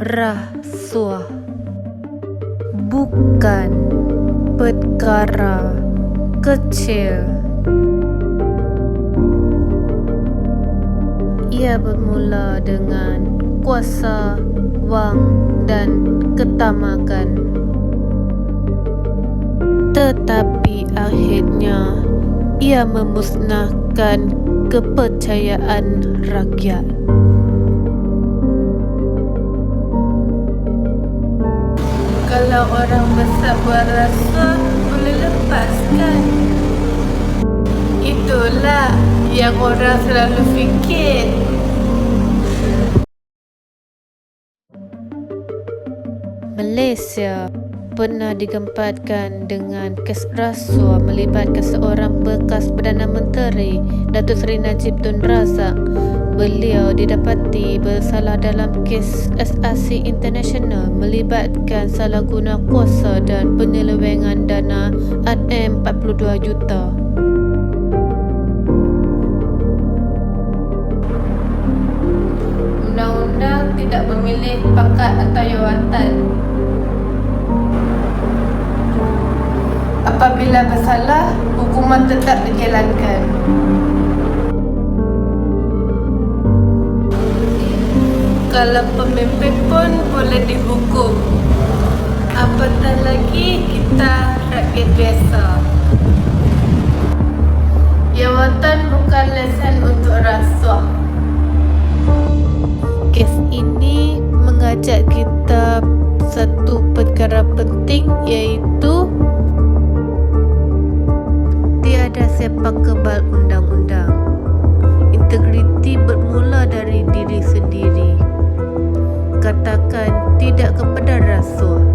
rasuah bukan perkara kecil. Ia bermula dengan kuasa, wang dan ketamakan. Tetapi akhirnya ia memusnahkan kepercayaan rakyat. Kalau orang besar berasa boleh lepaskan. Itulah yang orang selalu fikir. Malaysia pernah digempatkan dengan kes rasuah melibatkan seorang bekas Perdana Menteri Datuk Seri Najib Tun Razak. Beliau didapati bersalah dalam kes SRC International melibatkan salah guna kuasa dan penyelewengan dana RM 42 juta. Undang-undang tidak memilih pakat atau jawatan. Apabila bersalah, hukuman tetap dijalankan. Kalau pemimpin pun boleh dihukum. Apatah lagi kita rakyat biasa. Jawatan bukan lesen untuk rasuah. Sepak kebal undang-undang. Integriti bermula dari diri sendiri. Katakan tidak kepada rasuah.